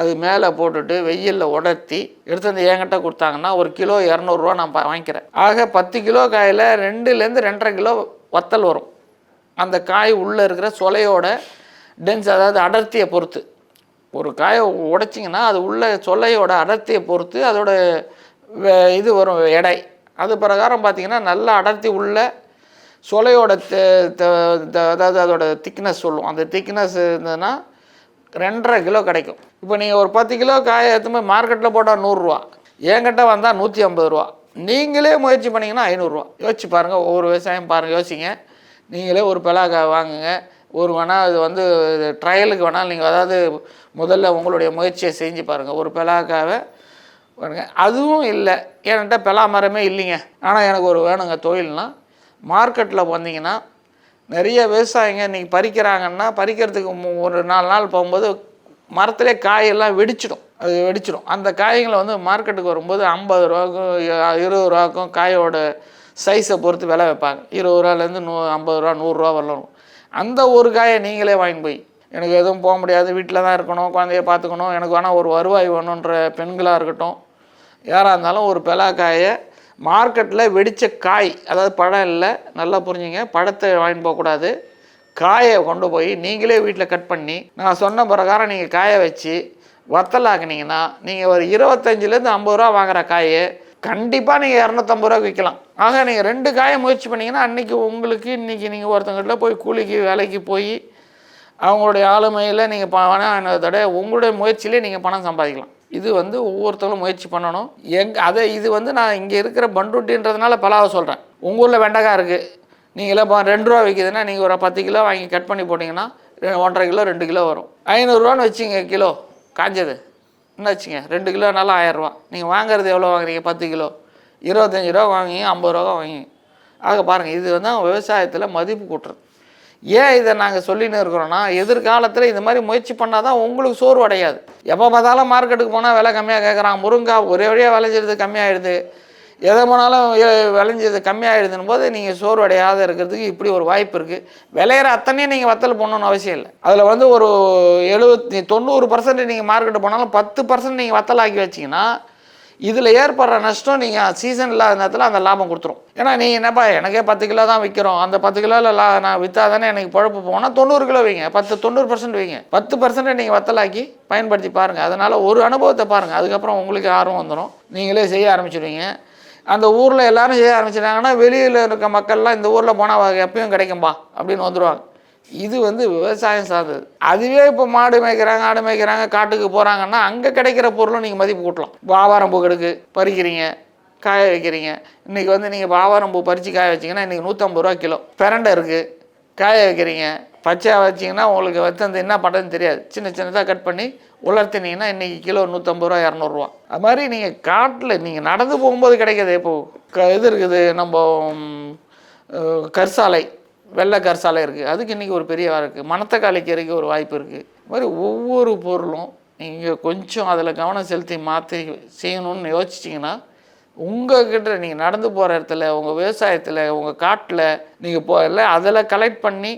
அது மேலே போட்டுட்டு வெயிலில் உடர்த்தி எடுத்து வந்து என்கிட்ட கொடுத்தாங்கன்னா ஒரு கிலோ இரநூறுவா நான் வாங்கிக்கிறேன். ஆக பத்து கிலோ காயில் ரெண்டுலேருந்து ரெண்டரை கிலோ வத்தல் வரும். அந்த காய் உள்ளே இருக்கிற சொலையோட டென்ஸ் அதாவது அடர்த்தியை பொறுத்து. ஒரு காயை உடைச்சிங்கன்னா அது உள்ள சொலையோட அடர்த்தியை பொறுத்து அதோட இது வரும் எடை. அது பிரகாரம் பார்த்தீங்கன்னா நல்ல அடர்த்தி உள்ள சொலையோட அதாவது அதோட திக்னஸ் சொல்லும் அந்த திக்னஸ் இருந்ததுன்னா ரெண்டரை கிலோ கிடைக்கும். இப்போ நீங்கள் ஒரு பத்து கிலோ காய எடுத்து போய் மார்க்கெட்டில் போட்டால் நூறுரூவா. என்கிட்ட வந்தால் நூற்றி ஐம்பது ரூபா. நீங்களே முயற்சி பண்ணிங்கன்னா ஐநூறுரூவா. யோசிச்சு பாருங்கள் ஒவ்வொரு விவசாயம் பாருங்கள் யோசிங்க. நீங்களே ஒரு பெலாக்கா வாங்குங்க. ஒரு வேணால் அது வந்து ட்ரையலுக்கு வேணால் நீங்கள் அதாவது முதல்ல உங்களுடைய முயற்சியை செஞ்சு பாருங்கள் ஒரு பலாக்காவை அதுவும் இல்லை. என்கிட்ட பலா மரமே இல்லைங்க. ஆனால் எனக்கு ஒரு வேணுங்க தொழில்னா மார்க்கெட்டில் வந்தீங்கன்னா நிறைய விவசாயிங்க இன்றைக்கி பறிக்கிறாங்கன்னா பறிக்கிறதுக்கு மு- ஒரு நாலு நாள் போகும்போது மரத்திலே காயெல்லாம் வெடிச்சிடும். அது வெடிச்சிடும். அந்த காய்களை வந்து மார்க்கெட்டுக்கு வரும்போது ஐம்பது ரூபாக்கும் இருபது ரூபாக்கும் காயோட சைஸை பொறுத்து விலை வைப்பாங்க. இருபது ரூபாலேருந்து நூ ஐம்பது ரூபா நூறுரூவா வரலாம். அந்த ஒரு காயை நீங்களே வாங்கி போய். எனக்கு எதுவும் போக முடியாது. வீட்டில் தான் இருக்கணும். குழந்தைய பார்த்துக்கணும். எனக்கு வேணால் ஒரு வருவாய் வேணுன்ற பெண்களாக இருக்கட்டும் யாராக இருந்தாலும் ஒரு பெலாக்காயை மார்க்கெட்டில் வெடித்த காய் அதாவது பழம் இல்லை நல்லா புரிஞ்சுங்க பழத்தை வாங்கிட்டு போகக்கூடாது. காயை கொண்டு போய் நீங்களே வீட்டில் கட் பண்ணி நான் சொன்ன பிரகாரம் நீங்கள் காய வச்சு வத்தலாக்குனீங்கன்னா நீங்கள் ஒரு இருபத்தஞ்சிலேருந்து ஐம்பது ரூபா வாங்குகிற காயை கண்டிப்பாக நீங்கள் இரநூத்தம்பது ரூபாய்க்கு விற்கலாம். ஆக நீங்கள் ரெண்டு காயை முயற்சி பண்ணிங்கன்னா அன்றைக்கி உங்களுக்கு இன்றைக்கி நீங்கள் ஒருத்தங்கிட்ட போய் கூலிக்கு வேலைக்கு போய் அவங்களுடைய ஆளுமையில் நீங்கள் பணம் தடவை உங்களுடைய முயற்சியிலே நீங்கள் பணம் சம்பாதிக்கலாம். இது வந்து ஒவ்வொருத்தரும் முயற்சி பண்ணணும். எங் அதை இது வந்து நான் இங்கே இருக்கிற பண்ருட்டின்றதுனால பலாவை சொல்கிறேன் உங்கள் ஊரில் வெண்டைக்காய் இருக்குது நீங்களே இப்போ ரெண்டு ரூபா விற்கிதுன்னா நீங்கள் ஒரு பத்து கிலோ வாங்கி கட் பண்ணி போட்டிங்கன்னா ஒன்றரை கிலோ ரெண்டு கிலோ வரும். ஐநூறுரூவான்னு வச்சுங்க கிலோ. காஞ்சது. என்ன வச்சுங்க? ரெண்டு கிலோனாலும் ஆயிரரூவா நீங்கள் வாங்குறது எவ்வளோ வாங்குறீங்க? பத்து கிலோ. இருபத்தஞ்சி ரூபா வாங்கி ஐம்பது ரூபா வாங்கி. ஆக பாருங்கள் இது வந்து விவசாயத்தில் மதிப்பு கூட்டுறது. ஏன் இதை நாங்கள் சொல்லின்னு இருக்கிறோன்னா எதிர்காலத்தில் இந்த மாதிரி முயற்சி பண்ணால் தான் உங்களுக்கு சோர்வு அடையாது. எப்போ பார்த்தாலும் மார்க்கெட்டுக்கு போனால் விலை கம்மியாக கேட்குறான் முருங்காய் ஒரே வழியாக விளைஞ்சது கம்மியாயிடுது. எதை போனாலும் விளைஞ்சது கம்மியாகிடுதுன்னு போது நீங்கள் சோர்வு அடையாத இருக்கிறதுக்கு இப்படி ஒரு வாய்ப்பு இருக்குது விளையிற அத்தனையும் நீங்கள் வத்தல் போடணும்னு அவசியம் இல்லை. அதில் வந்து ஒரு எழுபத்தி தொண்ணூறு பர்சன்ட் நீங்கள் மார்க்கெட்டு போனாலும் பத்து பர்சன்ட் நீங்கள் வத்தலாக்கி வச்சிங்கன்னா இதில் ஏற்படுற நஷ்டம் நீங்கள் சீசன் இல்லாத நேரத்தில் அந்த லாபம் கொடுத்துரும். ஏன்னா நீங்கள் என்னப்பா எனக்கே பத்து கிலோ தான் விற்கிறோம் அந்த பத்து கிலோவில் லா நான் விற்றா தானே எனக்கு பழப்பு போனால் தொண்ணூறு கிலோ வைங்க. பத்து தொண்ணூறு பர்சன்ட் வைங்க. பத்து பர்சன்ட்டை நீங்கள் வத்தலாக்கி பயன்படுத்தி பாருங்கள் அதனால் ஒரு அனுபவத்தை பாருங்கள் அதுக்கப்புறம் உங்களுக்கு ஆர்வம் வந்துடும் நீங்களே செய்ய ஆரம்பிச்சிடுவீங்க அந்த ஊரில் எல்லாரும் செய்ய ஆரம்பிச்சிட்டாங்கன்னா வெளியில் இருக்க மக்கள்லாம் இந்த ஊரில் போனால் எப்பயும் கிடைக்கும்பா அப்படின்னு வந்துடுவாங்க இது வந்து விவசாயம் சார்ந்தது. அதுவே இப்போ மாடு மேய்க்கிறாங்க ஆடு மேய்க்கிறாங்க காட்டுக்கு போகிறாங்கன்னா அங்கே கிடைக்கிற பொருளும் நீங்கள் மதிப்பு கூட்டலாம். வாவாரம் பூ கெடுக்கு பறிக்கிறீங்க காய வைக்கிறீங்க. இன்றைக்கி வந்து நீங்கள் வாவாரம் பூ பறித்து காய வச்சிங்கன்னா இன்றைக்கி நூற்றம்பது ரூபா கிலோ. பிரண்டை இருக்குது காய வைக்கிறீங்க. பச்சையாக வச்சிங்கன்னா உங்களுக்கு வந்து அந்த என்ன பண்ணுறதுன்னு தெரியாது. சின்ன சின்னதாக கட் பண்ணி உலர்த்தினீங்கன்னா இன்றைக்கி கிலோ நூற்றம்பது ரூபா இரநூறுவா அது மாதிரி நீங்கள் காட்டில் நீங்கள் நடந்து போகும்போது கிடைக்கிது. இப்போது க இது இருக்குது நம்ம கற்சாலை. வெள்ளை கற்சாலை இருக்குது அதுக்கு இன்றைக்கி ஒரு பெரிய வாய்ப்பு இருக்குது மணத்தக்காளி கீரைக்கு ஒரு வாய்ப்பு இருக்குது இது மாதிரி ஒவ்வொரு பொருளும் நீங்கள் கொஞ்சம் அதில் கவனம் செலுத்தி மாற்றி செய்யணும்னு யோசிச்சிங்கன்னா உங்ககிட்ட நீங்கள் நடந்து போகிற இடத்துல உங்கள் விவசாயத்தில் உங்கள் காட்டில் நீங்கள் போகல அதில் கலெக்ட் பண்ணி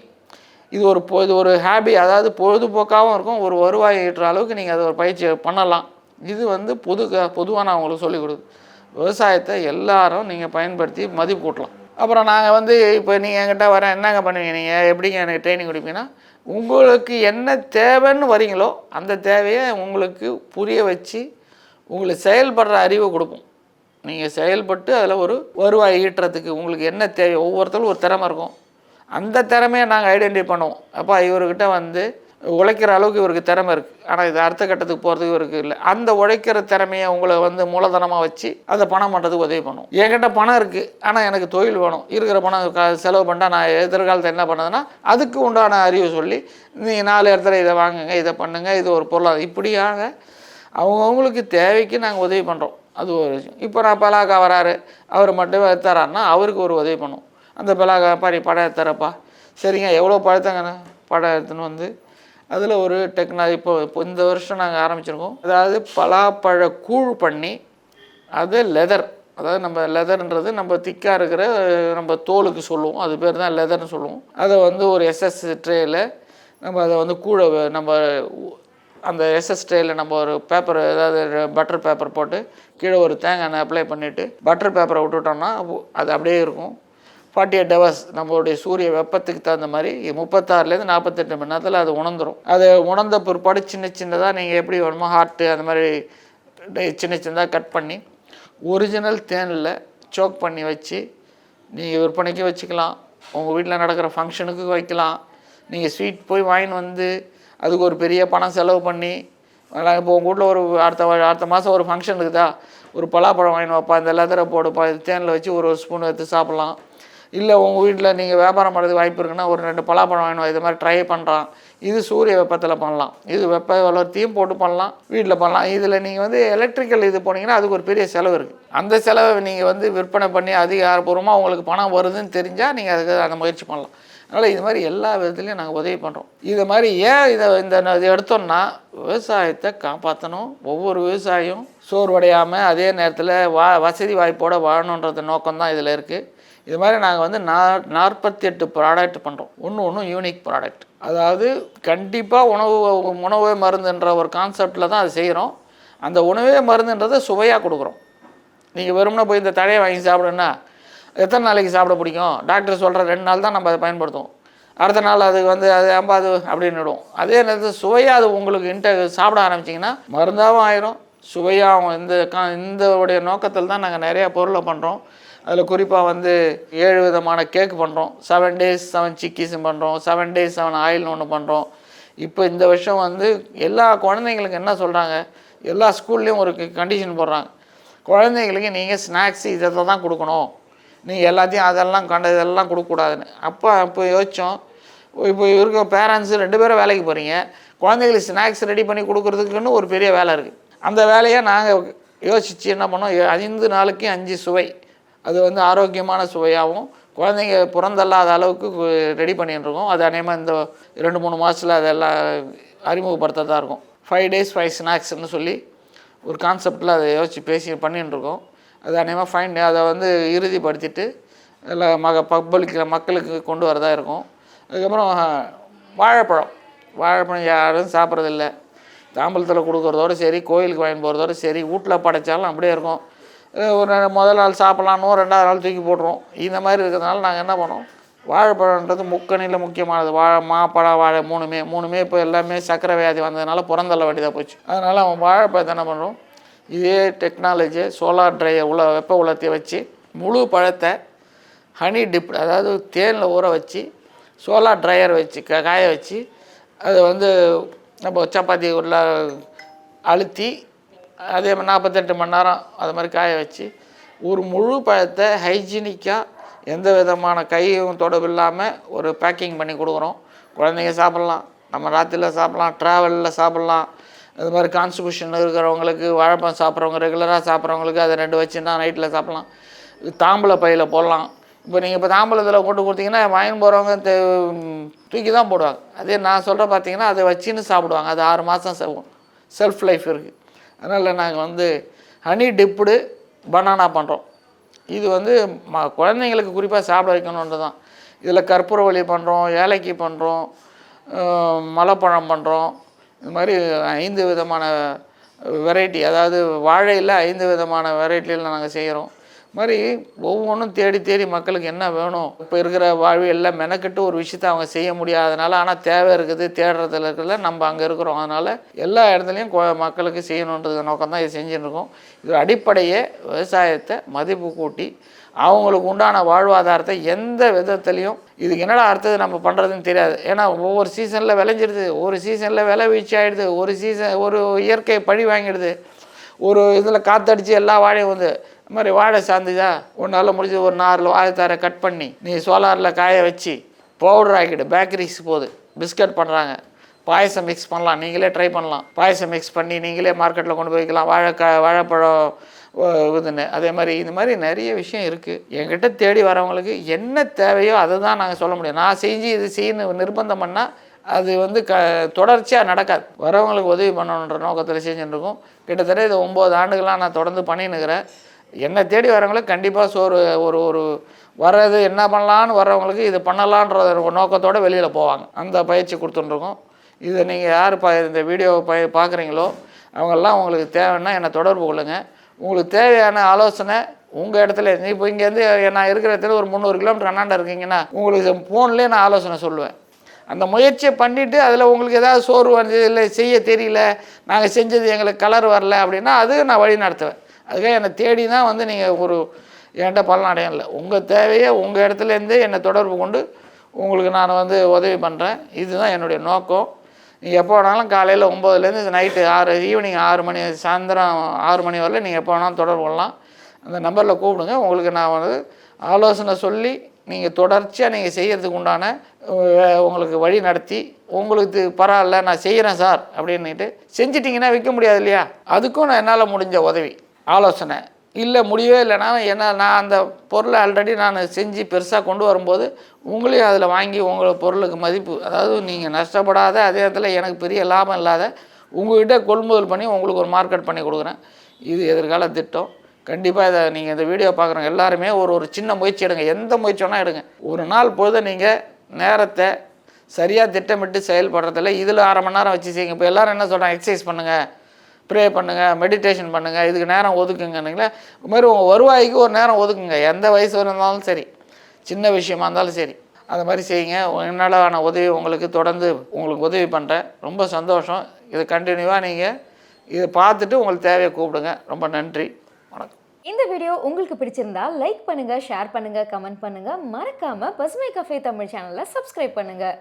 இது ஒரு பொ இது ஒரு ஹாபி அதாவது பொழுதுபோக்காகவும் இருக்கும். ஒரு வருவாய் ஈட்டுற அளவுக்கு நீங்கள் அதை ஒரு பயிற்சி பண்ணலாம். இது வந்து பொது பொதுவாக நான் உங்களுக்கு சொல்லிக் கொடுக்குது. விவசாயத்தை எல்லாரும் நீங்கள் பயன்படுத்தி மதிப்பு கூட்டலாம். அப்புறம் நாங்கள் வந்து இப்போ நீங்கள் என்கிட்ட வரேன் என்னங்க பண்ணுவீங்க நீங்கள் எப்படிங்க எனக்கு ட்ரைனிங் கொடுப்பீங்கன்னா உங்களுக்கு என்ன தேவைன்னு வரீங்களோ அந்த தேவையை உங்களுக்கு புரிய வச்சு உங்களுக்கு செயல்படுற அறிவை கொடுப்போம் நீங்கள் செயல்பட்டு அதில் ஒரு வருவாய் ஈட்டுறதுக்கு உங்களுக்கு என்ன தேவை? ஒவ்வொருத்தரும் ஒரு திறமை இருக்கும். அந்த திறமையை நாங்கள் ஐடென்டிஃபை பண்ணுவோம். அப்போ இவர்கிட்ட வந்து உழைக்கிற அளவுக்கு இவருக்கு திறமை இருக்குது ஆனால் இது அடுத்த கட்டத்துக்கு போகிறதுக்கு இவருக்கு இல்லை. அந்த உழைக்கிற திறமையை உங்களை வந்து மூலதனமாக வச்சு அதை பணம் பண்ணுறதுக்கு உதவி பண்ணுவோம் என்கிட்ட பணம் இருக்குது ஆனால் எனக்கு தொழில் வேணும். இருக்கிற பணம் க- செலவு பண்ணால் நான் எதிர்காலத்தில் என்ன பண்ணதுன்னா அதுக்கு உண்டான அறிவு சொல்லி நீங்கள் நாலு இடத்துல இதை வாங்குங்க இதை பண்ணுங்க இது ஒரு பொருளாதாரம் இப்படியாக அவங்கவுங்களுக்கு தேவைக்கு நாங்கள் உதவி பண்ணுறோம் அது ஒரு விஷயம். இப்போ நான் பலாக்கா வராரு. அவர் மட்டும் தராருன்னா அவருக்கு ஒரு உதவி பண்ணும். அந்த பலாக்கா பாரி படம் எடுத்தாரப்பா சரிங்க எவ்வளோ பழத்தங்கண்ணா? படம் எடுத்துன்னு வந்து அதில் ஒரு டெக்னாலஜி இப்போ இப்போ இந்த வருஷம் நாங்கள் ஆரம்பிச்சிருக்கோம். அதாவது பலாப்பழ கூழ் பண்ணி அது லெதர் அதாவது நம்ம லெதர்ன்றது நம்ம திக்காக இருக்கிற நம்ம தோலுக்கு சொல்லுவோம். அது பேர் தான் லெதர்னு சொல்லுவோம். அதை வந்து ஒரு எஸ்எஸ் ட்ரேயில் நம்ம அதை வந்து கூழ நம்ம அந்த எஸ்எஸ் ட்ரேயில் நம்ம ஒரு பேப்பர் ஏதாவது பட்டர் பேப்பர் போட்டு கீழே ஒரு தேங்காய் எண்ணெய் அப்ளை பண்ணிவிட்டு பட்டர் பேப்பரை விட்டுட்டோம்னா அது அப்படியே இருக்கும். ஃபார்ட்டி எயிட் ஹவர்ஸ் நம்மளுடைய சூரிய வெப்பத்துக்கு தகுந்த மாதிரி முப்பத்தாறுலேருந்து நாற்பத்தெட்டு மணி நேரத்தில் அது உணர்ந்துரும். அது உணர்ந்த பிற்பாடு சின்ன சின்னதாக நீங்கள் எப்படி வேணுமோ ஹார்ட்டு அந்த மாதிரி சின்ன சின்னதாக கட் பண்ணி ஒரிஜினல் தேனில் சோக் பண்ணி வச்சு நீங்கள் விற்பனைக்கு வச்சுக்கலாம். உங்கள் வீட்டில் நடக்கிற ஃபங்க்ஷனுக்கு வைக்கலாம். நீங்கள் ஸ்வீட் போய் வாங்கின்னு வந்து அதுக்கு ஒரு பெரிய பணம் செலவு பண்ணி அதெல்லாம் இப்போ உங்கள் வீட்டில் ஒரு அடுத்த அடுத்த மாதம் ஒரு ஃபங்க்ஷன் இருக்குதா? ஒரு பலாப்பழம் வாங்கின்னு வைப்பா இந்த லெதரை போடுப்பா இது தேனில் வச்சு ஒரு ஸ்பூன் எடுத்து சாப்பிட்லாம். இல்லை உங்கள் வீட்டில் நீங்கள் வியாபாரம் பண்ணுறதுக்கு வாய்ப்பு இருக்குன்னா ஒரு ரெண்டு பலாப்பழம் வாங்கணும் இது மாதிரி ட்ரை பண்ணுறான் இது சூரிய வெப்பத்தில் பண்ணலாம். இது வெப்ப வளர்த்தியும் போட்டு பண்ணலாம் வீட்டில் பண்ணலாம். இதில் நீங்கள் வந்து எலக்ட்ரிக்கல் இது போனீங்கன்னா அதுக்கு ஒரு பெரிய செலவு இருக்குது அந்த செலவை நீங்கள் வந்து விற்பனை பண்ணி அதிகாரப்பூர்வமாக உங்களுக்கு பணம் வருதுன்னு தெரிஞ்சால் நீங்கள் அதுக்கு அந்த முயற்சி பண்ணலாம். அதனால் இது மாதிரி எல்லா விதத்துலையும் நாங்கள் உதவி பண்ணுறோம் இது மாதிரி ஏன் இதை இந்த இது எடுத்தோம்னா விவசாயத்தை காப்பாற்றணும் ஒவ்வொரு விவசாயியும் சோர்வடையாமல் அதே நேரத்தில் வா வசதி வாய்ப்போடு வாழணுன்றது நோக்கம் தான் இதில் இருக்குது இது மாதிரி நாங்கள் வந்து நா நாற்பத்தி எட்டு ப்ராடக்ட் பண்ணுறோம் ஒன்று ஒன்றும் யூனிக் ப்ராடக்ட் அதாவது கண்டிப்பாக உணவு உணவே மருந்துன்ற ஒரு கான்செப்டில் தான் அது செய்கிறோம் அந்த உணவே மருந்துன்றதை சுவையாக கொடுக்குறோம். நீங்கள் வெறும்னா போய் இந்த தழையை வாங்கி சாப்பிடுன்னா எத்தனை நாளைக்கு சாப்பிட பிடிக்கும்? டாக்டர் சொல்கிற ரெண்டு நாள் தான் நம்ம அதை பயன்படுத்துவோம். அடுத்த நாள் அது வந்து அது ஏம்பா அது அப்படின்னு அதே நேரத்தில் சுவையாக அது உங்களுக்கு இன்ட சாப்பிட ஆரம்பிச்சிங்கன்னா மருந்தாகவும் ஆயிரும். சுவையாகவும் இந்த கா இந்த உடைய நோக்கத்தில் தான் நாங்கள் நிறையா பொருளை பண்ணுறோம் அதில் குறிப்பாக வந்து ஏழு விதமான கேக் பண்ணுறோம். செவன் டேஸ் செவன் சிக்கீஸ் பண்ணுறோம். செவன் டேஸ் செவன் ஆயில்னு ஒன்று பண்ணுறோம். இப்போ இந்த வருஷம் வந்து எல்லா குழந்தைங்களுக்கு என்ன சொல்கிறாங்க எல்லா ஸ்கூல்லேயும் ஒரு கண்டிஷன் போடுறாங்க. குழந்தைங்களுக்கு நீங்கள் ஸ்நாக்ஸ் இதை தான் கொடுக்கணும். நீங்கள் எல்லாத்தையும் அதெல்லாம் கண்ட இதெல்லாம் கொடுக்கக்கூடாதுன்னு. அப்போ அப்போ யோசித்தோம் இப்போ இருக்க பேரண்ட்ஸு ரெண்டு பேரும் வேலைக்கு போகிறீங்க குழந்தைங்களுக்கு ஸ்நாக்ஸ் ரெடி பண்ணி கொடுக்குறதுக்குன்னு ஒரு பெரிய வேலை இருக்குது அந்த வேலையை நாங்கள் யோசித்து என்ன பண்ணோம்? ஐந்து நாளைக்கு அஞ்சு சுவை. அது வந்து ஆரோக்கியமான சுவையாகவும் குழந்தைங்க பிறந்தல்லாத அளவுக்கு ரெடி பண்ணிட்டுருக்கோம். அது அநேகமாக இந்த ரெண்டு மூணு மாதத்தில் அதெல்லாம் அறிமுகப்படுத்ததாக இருக்கும். ஃபைவ் டேஸ் ஃபைவ் ஸ்நாக்ஸ்னு சொல்லி ஒரு கான்செப்டில் அதை யோசித்து பேசி பண்ணிட்டுருக்கோம். அது அநேகமாக ஃபைன் அதை வந்து இறுதிப்படுத்திட்டு எல்லா மக பப்ளிக்கில் மக்களுக்கு கொண்டு வரதா இருக்கும். அதுக்கப்புறம் வாழைப்பழம். வாழைப்பழம் யாரும் சாப்பிட்றதில்ல. தாம்பலத்தில் கொடுக்குறதோட சரி கோயிலுக்கு வாங்கி போகிறதோட சரி வீட்டில் படைச்சாலும் அப்படியே இருக்கும். ஒரு முதல் நாள் சாப்பிட்லான்னு ரெண்டாவது நாள் தூக்கி போடுறோம் இந்த மாதிரி இருக்கிறதுனால நாங்கள் என்ன பண்ணோம் வாழைப்பழம்ன்றது முக்கணியில் முக்கியமானது. வாழை மாப்பழம் வாழை மூணுமே மூணுமே இப்போ எல்லாமே சக்கரை வியாதி வந்ததுனால புறந்தள்ள வேண்டியதாக போச்சு. அதனால் அவன் வாழைப்பழத்தை என்ன பண்ணுறோம் இதே டெக்னாலஜி சோலார் ட்ரையர் உள்ள வெப்ப உலத்தை வச்சு முழு பழத்தை ஹனி டிப் அதாவது தேனில் ஊற வச்சு சோலார் ட்ரையர் வச்சு க- காய வச்சு அதை வந்து நம்ம சப்பாத்தி உள்ள அழுத்தி அதே மாதிரி நாற்பத்தெட்டு மணி நேரம் அது மாதிரி காய வச்சு ஒரு முழு பழத்தை ஹைஜீனிக்காக எந்த விதமான கையும் தொடர்பு இல்லாமல் ஒரு பேக்கிங் பண்ணி கொடுக்குறோம். குழந்தைங்க சாப்பிட்லாம் நம்ம ராத்திரியில் சாப்பிட்லாம் ட்ராவலில் சாப்பிட்லாம். இது மாதிரி கான்ஸ்டிபியூஷன் இருக்கிறவங்களுக்கு வாழைப்பழம் சாப்பிட்றவங்க ரெகுலராக சாப்பிட்றவங்களுக்கு அதை ரெண்டு வச்சுன்னா நைட்டில் சாப்பிட்லாம். தாம்பளை தாம்பூல பையில் போடலாம். இப்போ நீங்கள் இப்போ தாம்பூலத்தில் கொண்டு கொடுத்தீங்கன்னா வாங்கி போகிறவங்க தே தூக்கி தான் போடுவாங்க. அதே நான் சொல்கிற பார்த்தீங்கன்னா அதை வச்சுன்னு சாப்பிடுவாங்க. அது ஆறு மாதம் செல்ஃப் லைஃப் இருக்குது அதனால் நாங்கள் வந்து ஹனி டிப்புடு பனானா பண்ணுறோம் இது வந்து ம குழந்தைங்களுக்கு குறிப்பாக சாப்பிட வைக்கணுன்றது தான் இதில் கற்பூரவள்ளி பண்ணுறோம் ஏலக்கி பண்ணுறோம் மலைப்பழம் பண்ணுறோம் இது மாதிரி ஐந்து விதமான வெரைட்டி அதாவது வாழையில் ஐந்து விதமான வெரைட்டியில் நாங்கள் செய்கிறோம் மாதிரி ஒவ்வொன்றும் தேடி தேடி மக்களுக்கு என்ன வேணும்? இப்போ இருக்கிற வாழ்வியலில் மெனக்கெட்டு ஒரு விஷயத்தை அவங்க செய்ய முடியாதனால ஆனால் தேவை இருக்குது தேடுறதுல இருக்கிறதுல நம்ம அங்கே இருக்கிறோம். அதனால் எல்லா இடத்துலையும் மக்களுக்கு செய்யணுன்றது நோக்கம் தான் இது செஞ்சுட்டு இருக்கோம் இது அடிப்படையே விவசாயத்தை மதிப்பு கூட்டி அவங்களுக்கு உண்டான வாழ்வாதாரத்தை எந்த விதத்துலையும் இதுக்கு என்னடா அடுத்தது நம்ம பண்ணுறதுன்னு தெரியாது. ஏன்னா ஒவ்வொரு சீசனில் விளைஞ்சிடுது ஒரு சீசனில் விலை வீழ்ச்சி ஆகிடுது ஒரு சீசன் ஒரு இயற்கை பழி வாங்கிடுது. ஒரு இதில் காற்றடிச்சு எல்லா வாழையும் வந்து இது மாதிரி வாழை சார்ந்துதா ஒன்றால் முடிஞ்சு ஒரு நாலு வாழைத்தாரை கட் பண்ணி நீ சோலாரில் காய வச்சு பவுடர் ஆக்கிடு பேக்கரிஸ் போகுது பிஸ்கட் பண்ணுறாங்க பாயசம் மிக்ஸ் பண்ணலாம் நீங்களே ட்ரை பண்ணலாம். பாயசம் மிக்ஸ் பண்ணி நீங்களே மார்க்கெட்டில் கொண்டு போய் வைக்கலாம். வாழைக்காய் வாழைப்பழம் இதுன்னு. அதே மாதிரி இந்த மாதிரி நிறைய விஷயம் இருக்குது என்கிட்ட தேடி வரவங்களுக்கு என்ன தேவையோ அதை தான் நாங்கள் சொல்ல முடியும். நான் செஞ்சு இது செய்யணும் நிர்பந்தம் பண்ணால் அது வந்து க தொடர்ச்சியாக நடக்காது. வரவங்களுக்கு உதவி பண்ணணுன்ற நோக்கத்தில் செஞ்சுட்டு இருக்கோம். கிட்டத்தட்ட இது ஒம்பது ஆண்டுகளாக நான் தொடர்ந்து பண்ணின்னுக்கிறேன் என்னை தேடி வரவங்களுக்கு கண்டிப்பாக சோறு ஒரு ஒரு வர்றது என்ன பண்ணலான்னு வர்றவங்களுக்கு இது பண்ணலான்ற ஒரு வெளியில் போவாங்க. அந்த பயிற்சி கொடுத்துட்டுருக்கோம். இது நீங்கள் யார் ப இந்த வீடியோவை ப பார்க்குறீங்களோ அவங்கெல்லாம் உங்களுக்கு தேவைன்னா என்னை தொடர்பு கொள்ளுங்கள் உங்களுக்கு தேவையான ஆலோசனை உங்கள் இடத்துல இப்போ இங்கேருந்து நான் இருக்கிற இடத்துல ஒரு முந்நூறு கிலோமீட்டர் அண்ணாண்ட இருக்கீங்கன்னா உங்களுக்கு ஃபோன்லேயே நான் ஆலோசனை சொல்லுவேன். அந்த முயற்சியை பண்ணிவிட்டு அதில் உங்களுக்கு ஏதாவது சோறு வந்து இல்லை செய்ய தெரியல நாங்கள் செஞ்சது எங்களுக்கு கலர் வரல அப்படின்னா அது நான் வழி நடத்துவேன். அதுக்காக என்னை தேடி தான் வந்து நீங்கள் ஒரு என்கிட்ட பலன் இல்லை உங்கள் தேவையை உங்கள் இடத்துலேருந்தே என்னை தொடர்பு கொண்டு உங்களுக்கு நான் வந்து உதவி பண்ணுறேன் இதுதான் என்னுடைய நோக்கம். நீங்கள் எப்போ வேணாலும் காலையில் ஒம்போதுலேருந்து நைட்டு ஆறு ஈவினிங் ஆறு மணி சாயந்தரம் ஆறு மணி வரல நீங்கள் எப்போ வேணாலும் தொடர்பு கொள்ளலாம். அந்த நம்பரில் கூப்பிடுங்க. உங்களுக்கு நான் வந்து ஆலோசனை சொல்லி நீங்கள் தொடர்ச்சியாக நீங்கள் செய்கிறதுக்கு உண்டான உங்களுக்கு வழி நடத்தி உங்களுக்கு பரவாயில்ல நான் செய்கிறேன் சார் அப்படின்னுட்டு செஞ்சிட்டிங்கன்னா விற்க முடியாது இல்லையா? அதுக்கும் நான் என்னால் முடிஞ்ச உதவி. ஆலோசனை. இல்லை முடியவே இல்லைனா என்ன நான் அந்த பொருளை ஆல்ரெடி நான் செஞ்சு பெருசாக கொண்டு வரும்போது உங்களையும் அதில் வாங்கி உங்கள் பொருளுக்கு மதிப்பு அதாவது நீங்கள் நஷ்டப்படாத அதே இடத்துல எனக்கு பெரிய லாபம் இல்லாத உங்கள்கிட்ட கொள்முதல் பண்ணி உங்களுக்கு ஒரு மார்க்கெட் பண்ணி கொடுக்குறேன். இது எதிர்கால திட்டம். கண்டிப்பாக இதை நீங்கள் இந்த வீடியோ பார்க்குறவங்க எல்லாருமே ஒரு ஒரு சின்ன முயற்சி எடுங்க. எந்த முயற்சி வேணால் எடுங்க. ஒரு நாள் பொழுது நீங்கள் நேரத்தை சரியாக திட்டமிட்டு செயல்படுறதில்ல. இதில் அரை மணி நேரம் வச்சு செய்யுங்க. இப்போ எல்லாரும் என்ன சொல்கிறாங்க எக்ஸசைஸ் பண்ணுங்கள் ப்ரே பண்ணுங்கள் மெடிடேஷன் பண்ணுங்கள் இதுக்கு நேரம் ஒதுக்குங்கன்னுங்களே இது மாதிரி உங்கள் வருவாய்க்கு ஒரு நேரம் ஒதுக்குங்க. எந்த வயசு இருந்தாலும் சரி சின்ன விஷயமா இருந்தாலும் சரி அது மாதிரி செய்யுங்க. என்னாலான உதவி உங்களுக்கு தொடர்ந்து உங்களுக்கு உதவி பண்ணுறேன் ரொம்ப சந்தோஷம். இது கண்டினியூவாக நீங்கள் இதை பார்த்துட்டு உங்களுக்கு தேவையை கூப்பிடுங்க. ரொம்ப நன்றி. வணக்கம். இந்த வீடியோ உங்களுக்கு பிடிச்சிருந்தா லைக் பண்ணுங்கள் ஷேர் பண்ணுங்கள் கமெண்ட் பண்ணுங்கள் மறக்காமல் பசுமை கஃபே தமிழ் சேனலை சப்ஸ்கிரைப் பண்ணுங்கள்